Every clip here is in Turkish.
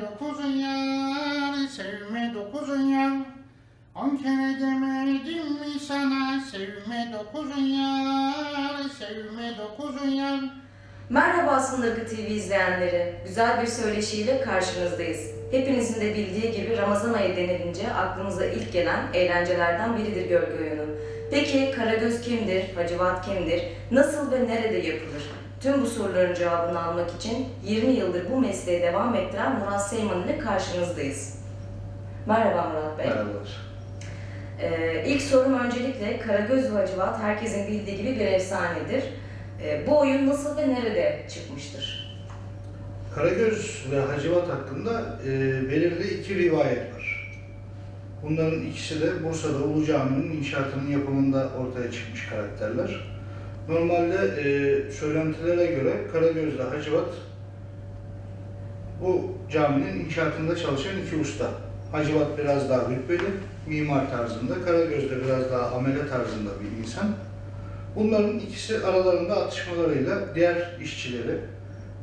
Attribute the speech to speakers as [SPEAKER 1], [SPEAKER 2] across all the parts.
[SPEAKER 1] Dokuzun yar, sevme dokuzun yar. On kere demedim mi sana, sevme dokuzun yar, sevme dokuzun yar.
[SPEAKER 2] Merhaba Sındırgı TV izleyenleri. Güzel bir söyleşiyle karşınızdayız. Hepinizin de bildiği gibi Ramazan ayı denilince aklımıza ilk gelen eğlencelerden biridir gölge oyunu. Peki Karagöz kimdir, Hacivat kimdir, nasıl ve nerede yapılır? Tüm bu soruların cevabını almak için 20 yıldır bu mesleğe devam ettiren Murat Seyman ile karşınızdayız. Merhaba Murat Bey.
[SPEAKER 3] Merhabalar.
[SPEAKER 2] Ee, ilk sorum öncelikle Karagöz ve Hacivat herkesin bildiği gibi bir efsanedir. Ee, bu oyun nasıl ve nerede çıkmıştır?
[SPEAKER 3] Karagöz ve Hacivat hakkında e, belirli iki rivayet var. Bunların ikisi de Bursa'da Ulu Cami'nin inşaatının yapımında ortaya çıkmış karakterler. Normalde e, söylentilere göre Karagöz ile Hacivat bu caminin inşaatında çalışan iki usta. Hacivat biraz daha rütbeli, mimar tarzında, Karagöz de biraz daha amele tarzında bir insan. Bunların ikisi aralarında atışmalarıyla diğer işçileri,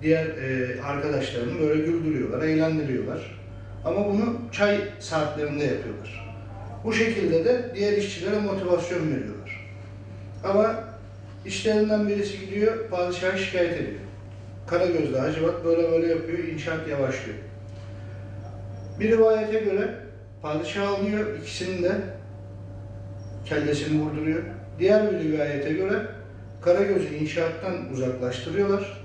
[SPEAKER 3] diğer e, arkadaşlarını böyle güldürüyorlar, eğlendiriyorlar. Ama bunu çay saatlerinde yapıyorlar. Bu şekilde de diğer işçilere motivasyon veriyorlar. Ama işlerinden birisi gidiyor, padişaha şikayet ediyor. Karagöz'de Hacivat böyle böyle yapıyor, inşaat yavaşlıyor. Bir rivayete göre padişah alıyor ikisini de kellesini vurduruyor. Diğer bir rivayete göre Karagöz'ü inşaattan uzaklaştırıyorlar.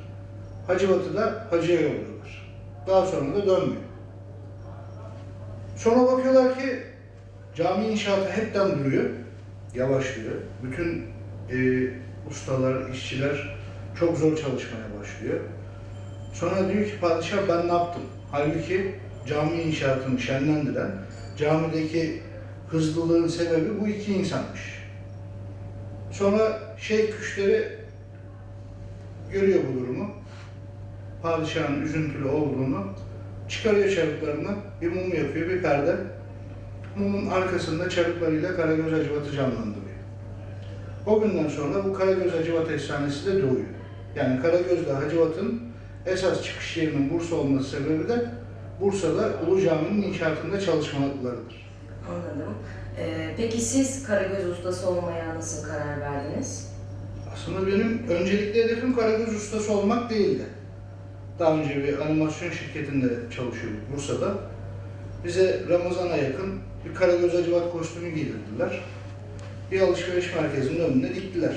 [SPEAKER 3] Hacivat'ı da hacıya yolluyorlar. Daha sonra da dönmüyor. Sonra bakıyorlar ki cami inşaatı hepten duruyor, yavaşlıyor. Bütün e, ustalar, işçiler çok zor çalışmaya başlıyor. Sonra diyor ki padişah ben ne yaptım? Halbuki cami inşaatını şenlendiren, camideki hızlılığın sebebi bu iki insanmış. Sonra şeyh küşleri görüyor bu durumu. Padişahın üzüntülü olduğunu çıkarıyor çarıklarını, bir mum yapıyor, bir perde. Mumun arkasında çarıklarıyla Karagöz Hacivat'ı canlandırıyor. O günden sonra bu Karagöz Hacivat efsanesi de doğuyor. Yani Karagöz'le Hacivat'ın esas çıkış yerinin Bursa olması sebebi de Bursa'da Ulu Cami'nin inşaatında çalışmalarıdır.
[SPEAKER 2] Anladım. Ee, peki siz Karagöz ustası olmaya nasıl karar verdiniz?
[SPEAKER 3] Aslında benim öncelikli hedefim Karagöz ustası olmak değildi. Daha önce bir animasyon şirketinde çalışıyorduk Bursa'da. Bize Ramazan'a yakın bir Karagöz Hacivat kostümü giydirdiler. Bir alışveriş merkezinin önünde diktiler.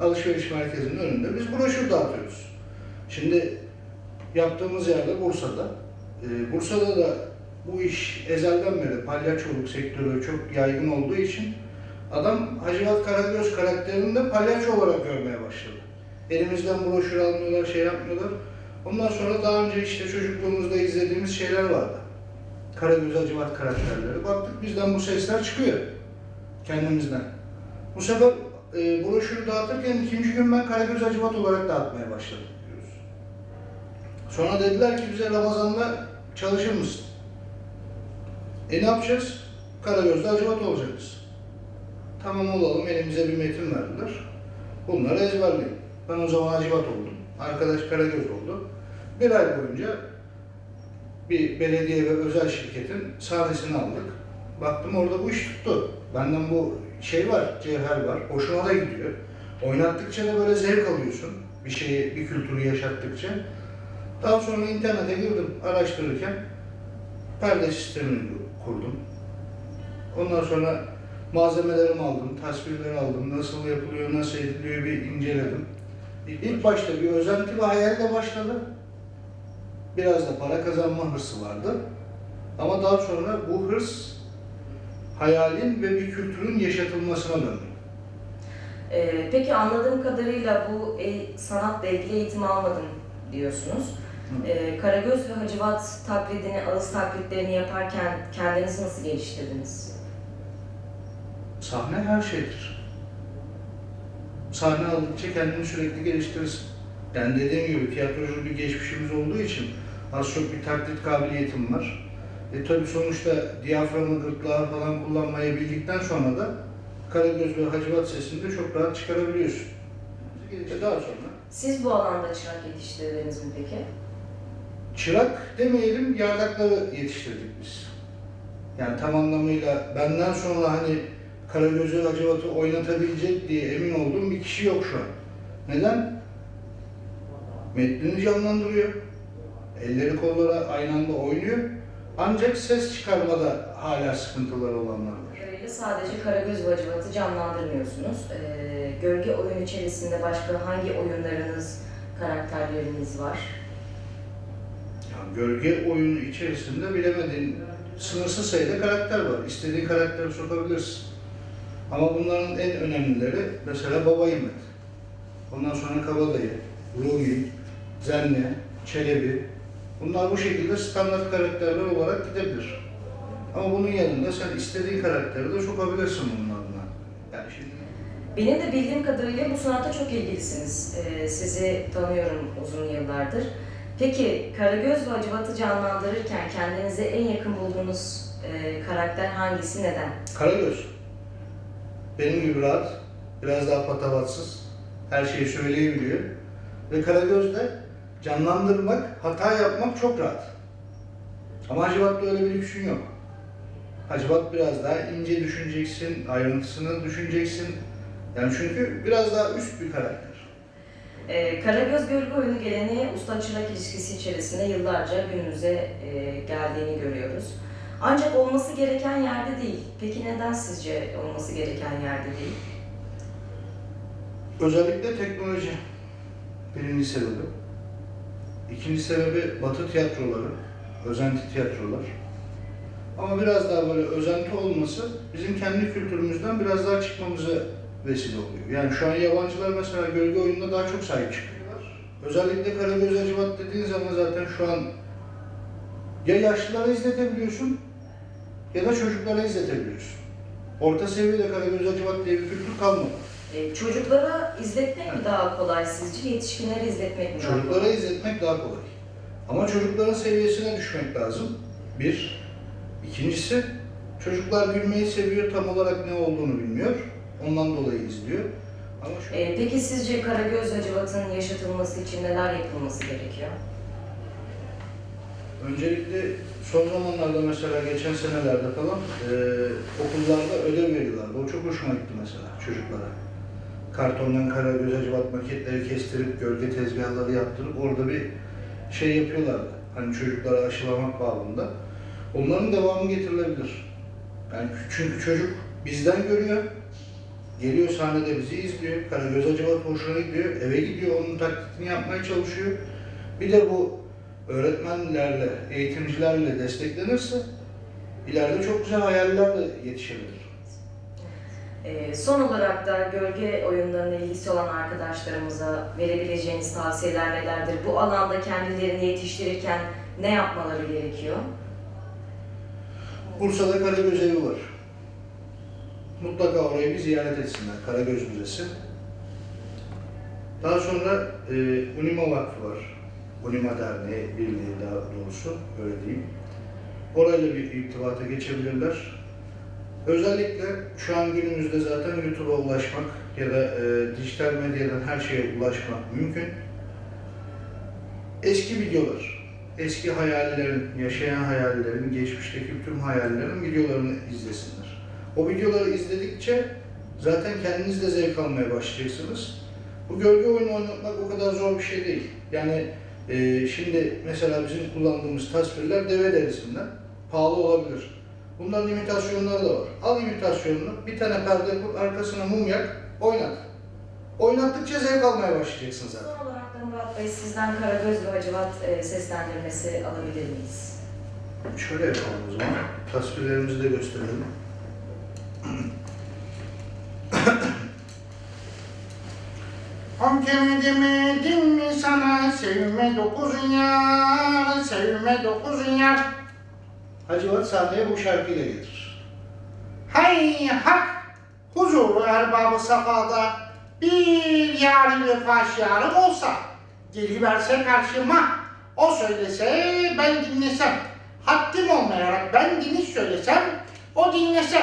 [SPEAKER 3] Alışveriş merkezinin önünde biz broşür dağıtıyoruz. Şimdi yaptığımız yerde Bursa'da. Ee, Bursa'da da bu iş ezelden beri palyaçoluk sektörü çok yaygın olduğu için adam Hacivat Karagöz karakterini de palyaço olarak görmeye başladı. Elimizden broşür almıyorlar, şey yapmıyorlar. Ondan sonra daha önce işte çocukluğumuzda izlediğimiz şeyler vardı. Karagöz Hacivat karakterleri. Baktık bizden bu sesler çıkıyor. Kendimizden. Bu sefer e, broşürü dağıtırken ikinci gün ben Karagöz Hacivat olarak dağıtmaya başladım diyoruz. Sonra dediler ki bize Ramazan'da çalışır mısın? E ne yapacağız? Karagöz'de Hacivat olacağız. Tamam olalım, elimize bir metin verdiler. Bunları ezberleyin. Ben o zaman Hacivat oldum. Arkadaş Karagöz oldu. Bir ay boyunca bir belediye ve özel şirketin sahnesini aldık. Baktım orada bu iş tuttu. Benden bu şey var, cevher var. Hoşuma da gidiyor. Oynattıkça da böyle zevk alıyorsun. Bir şeyi, bir kültürü yaşattıkça. Daha sonra internete girdim araştırırken perde sistemini kurdum. Ondan sonra malzemelerimi aldım, tasvirleri aldım, nasıl yapılıyor, nasıl ediliyor bir inceledim. İlk başta bir özenti ve hayalle başladı. Biraz da para kazanma hırsı vardı. Ama daha sonra bu hırs hayalin ve bir kültürün yaşatılmasına döndü.
[SPEAKER 2] Ee, peki anladığım kadarıyla bu e, sanatla ilgili eğitim almadım diyorsunuz. Ee, Karagöz ve Hacivat taklidini, ağız taklitlerini yaparken kendinizi nasıl geliştirdiniz?
[SPEAKER 3] Sahne her şeydir. Sahne aldıkça kendini sürekli geliştirirsin. Yani dediğim gibi tiyatrocu bir geçmişimiz olduğu için az çok bir taklit kabiliyetim var. E tabi sonuçta diyaframı, gırtlağı falan kullanmayı bildikten sonra da Karagöz ve Hacivat sesini de çok rahat çıkarabiliyorsun. E daha sonra
[SPEAKER 2] Siz bu alanda çırak yetiştirdiniz mi peki?
[SPEAKER 3] çırak demeyelim yardakları yetiştirdik biz. Yani tam anlamıyla benden sonra hani Karagöz'ü Hacivat'ı oynatabilecek diye emin olduğum bir kişi yok şu an. Neden? Metnini canlandırıyor. Elleri kollara aynı anda oynuyor. Ancak ses çıkarmada hala sıkıntıları olanlar var.
[SPEAKER 2] Öyle sadece Karagöz ve Hacivat'ı canlandırmıyorsunuz. Ee, gölge oyun içerisinde başka hangi oyunlarınız, karakterleriniz var?
[SPEAKER 3] Yani gölge oyunu içerisinde bilemediğin sınırsız sayıda karakter var. İstediğin karakteri sokabilirsin. Ama bunların en önemlileri mesela Baba Yiğit. Ondan sonra Kabadayı, Rumi, Zenne, Çelebi. Bunlar bu şekilde standart karakterler olarak gidebilir. Ama bunun yanında sen istediğin karakteri de sokabilirsin bunun adına. Yani şimdi
[SPEAKER 2] Benim de bildiğim kadarıyla bu sanata çok ilgilisiniz. Ee, sizi tanıyorum uzun yıllardır. Peki Karagöz ve Hacivat'ı canlandırırken kendinize en yakın bulduğunuz e, karakter hangisi, neden?
[SPEAKER 3] Karagöz. Benim gibi rahat, biraz daha patavatsız, her şeyi söyleyebiliyor. Ve Karagöz de canlandırmak, hata yapmak çok rahat. Ama Hacivat'ta öyle bir lüksün yok. Hacivat biraz daha ince düşüneceksin, ayrıntısını düşüneceksin. Yani çünkü biraz daha üst bir karakter.
[SPEAKER 2] Ee, Karagöz Gölge Oyunu geleneği usta çırak ilişkisi içerisinde yıllarca günümüze e, geldiğini görüyoruz. Ancak olması gereken yerde değil. Peki neden sizce olması gereken yerde değil?
[SPEAKER 3] Özellikle teknoloji birinci sebebi. İkinci sebebi batı tiyatroları, özenti tiyatrolar. Ama biraz daha böyle özenti olması bizim kendi kültürümüzden biraz daha çıkmamıza vesile oluyor. Yani şu an yabancılar mesela gölge oyununa daha çok sahip çıkıyorlar. Özellikle Karagöz Hacivat dediğin zaman zaten şu an ya yaşlılara izletebiliyorsun ya da çocuklara izletebiliyorsun. Orta seviyede Karagöz Hacivat diye bir kültür kalmadı.
[SPEAKER 2] Ee, çocuklara izletmek mi daha kolay sizce, yetişkinlere izletmek mi daha
[SPEAKER 3] Çocuklara
[SPEAKER 2] kolay?
[SPEAKER 3] izletmek daha kolay. Ama çocukların seviyesine düşmek lazım. Bir. İkincisi, çocuklar gülmeyi seviyor, tam olarak ne olduğunu bilmiyor. Ondan dolayı izliyor. Ama şu
[SPEAKER 2] Ee, peki sizce Karagöz Hacivat'ın yaşatılması için neler yapılması gerekiyor?
[SPEAKER 3] öncelikle son zamanlarda mesela geçen senelerde falan eee, okullarda ödev veriyorlardı. O çok hoşuma gitti mesela çocuklara. Kartondan kara göz acıbat maketleri kestirip gölge tezgahları yaptırıp orada bir şey yapıyorlardı. Hani çocuklara aşılamak bağlamında. Onların devamı getirilebilir. Yani çünkü çocuk bizden görüyor. Geliyor sahnede bizi izliyor. Karagöz Acıvat hoşuna gidiyor. Eve gidiyor onun taklitini yapmaya çalışıyor. Bir de bu öğretmenlerle, eğitimcilerle desteklenirse ileride çok güzel hayallerle yetişebilir.
[SPEAKER 2] Ee, son olarak da gölge oyunlarına ilgisi olan arkadaşlarımıza verebileceğiniz tavsiyeler nelerdir? Bu alanda kendilerini yetiştirirken ne yapmaları gerekiyor?
[SPEAKER 3] Bursa'da Karagöz evi var. Mutlaka orayı bir ziyaret etsinler. Karagöz Müzesi. Daha sonra e, Unima Vakfı var. Unima Derneği Birliği daha doğrusu öyle diyeyim. Orayla bir irtibata geçebilirler. Özellikle şu an günümüzde zaten YouTube'a ulaşmak ya da e, dijital medyadan her şeye ulaşmak mümkün. Eski videolar, eski hayallerin, yaşayan hayallerin, geçmişteki tüm hayallerin videolarını izlesinler. O videoları izledikçe zaten kendiniz de zevk almaya başlayacaksınız. Bu gölge oyunu oynatmak o kadar zor bir şey değil. Yani e, şimdi mesela bizim kullandığımız tasvirler deve derisinden pahalı olabilir. Bunların imitasyonları da var. Al imitasyonunu, bir tane perde kur, arkasına mum yak, oynat. Oynattıkça zevk almaya başlayacaksın zaten.
[SPEAKER 2] Son olarak da Murat Bey sizden Karagöz ve Hacivat e, seslendirmesi alabilir miyiz?
[SPEAKER 3] Şöyle yapalım o zaman. Tasvirlerimizi de gösterelim.
[SPEAKER 1] Kere demedim mi sana sevme dokuz yar, sevme dokuz yar.
[SPEAKER 3] Hacivat sahneye bu şarkıyla gelir.
[SPEAKER 1] Hay hak, huzurlu erbabı safada bir yâri vefa şiarım olsa, geliverse karşıma, o söylese ben dinlesem, haddim olmayarak ben diniz söylesem, o dinlese.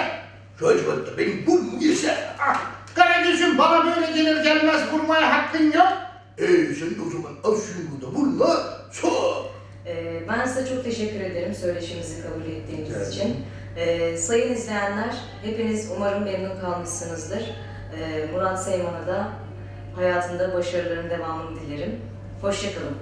[SPEAKER 3] Hacivat da benim burnumu yese.
[SPEAKER 1] Ah, Karagöz'üm bana böyle gelir gelmez vurmaya hakkın yok.
[SPEAKER 3] Ee sen de o zaman al şunu da vurma, sok.
[SPEAKER 2] Ee, ben size çok teşekkür ederim söyleşimizi kabul ettiğiniz
[SPEAKER 3] Rica
[SPEAKER 2] için. Ee, sayın izleyenler, hepiniz umarım memnun kalmışsınızdır. Ee, Murat Seyman'a da hayatında başarıların devamını dilerim. Hoşçakalın.